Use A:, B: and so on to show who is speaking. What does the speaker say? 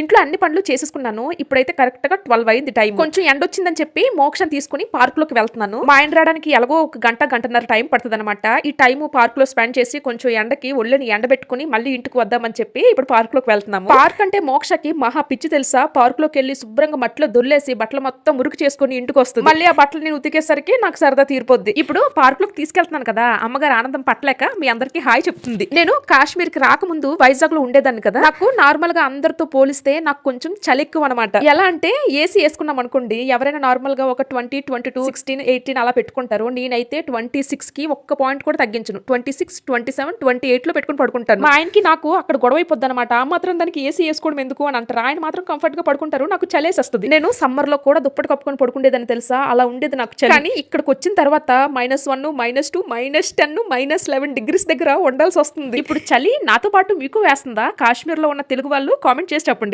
A: ఇంట్లో అన్ని పనులు చేసేసుకున్నాను. ఇప్పుడైతే కరెక్ట్గా ట్వెల్వ్ అయింది టైం కొంచెం ఎండ వచ్చిందని చెప్పి మోక్షం తీసుకుని పార్క్లోకి వెళ్తున్నాను. మా ఆయన రావడానికి ఎలాగో ఒక గంట గంటన్నర టైం పడుతుంది అనమాట ఈ టైం పార్క్లో స్పెండ్ చేసి కొంచెం ఎండకి ఒళ్ళని ఎండబెట్టుకుని మళ్ళీ ఇంటికి వద్దామని చెప్పి ఇప్పుడు పార్క్లోకి వెళ్తున్నాము. పార్క్ అంటే మోక్షకి మహా పిచ్చి తెలుసా? పార్క్లోకి వెళ్ళి శుభ్రంగా మట్లో దొల్లేసి బట్టలు మొత్తం మురికి చేసుకుని ఇంటికి వస్తుంది. మళ్ళీ ఆ బట్టలు నేను ఉతికేసరికి నాకు సరదా తీరిపోద్ది. ఇప్పుడు పార్క్లోకి తీసుకెళ్తున్నాను కదా అమ్మగారు ఆనందం పట్టలేక మీ అందరికి హాయ్ చెప్తుంది. నేను కాశ్మీర్కి రాకముందు వైజాగ్లో ఉండేదాన్ని కదా. నాకు నార్మల్గా అందరితో పోలిస్తే నాకు కొంచెం చలి ఎక్కువ అనమాట ఎలా అంటే ఏసీ వేసుకున్నాం అనుకోండి ఎవరైనా నార్మల్గా ఒక twenty twenty two sixteen eighteen అలా పెట్టుకుంటారు. నేనైతే ట్వంటీ సిక్స్కి ఒక్క పాయింట్ కూడా తగ్గించను. Twenty six twenty seven twenty ఎయిట్లో పెట్టుకుని పడుకుంటాను. మా ఆయనకి నాకు అక్కడ గొడవ అయిపోద్ది అనమాట ఆ మాత్రం దానికి ఏసీ వేసుకోవడం ఎందుకు అని అంటారు. ఆయన మాత్రం కంఫర్ట్గా పడుకుంటారు. నాకు చలేసేస్తుంది నేను సమ్మర్లో కూడా దుప్పటి కప్పుకొని పడుకుండేదని తెలుసా? అలా ఉండేది నాకు చలి. కానీ ఇక్కడికి వచ్చిన తర్వాత minus one minus two minus ten minus eleven degrees దగ్గర ఉండాల్సి వస్తుంది. ఇప్పుడు చలి నాతో పాటు మీకు వేస్తుందా? కాశ్మీర్లో ఉన్న తెలుగు వాళ్ళు కామెంట్ చేసి చెప్పండి.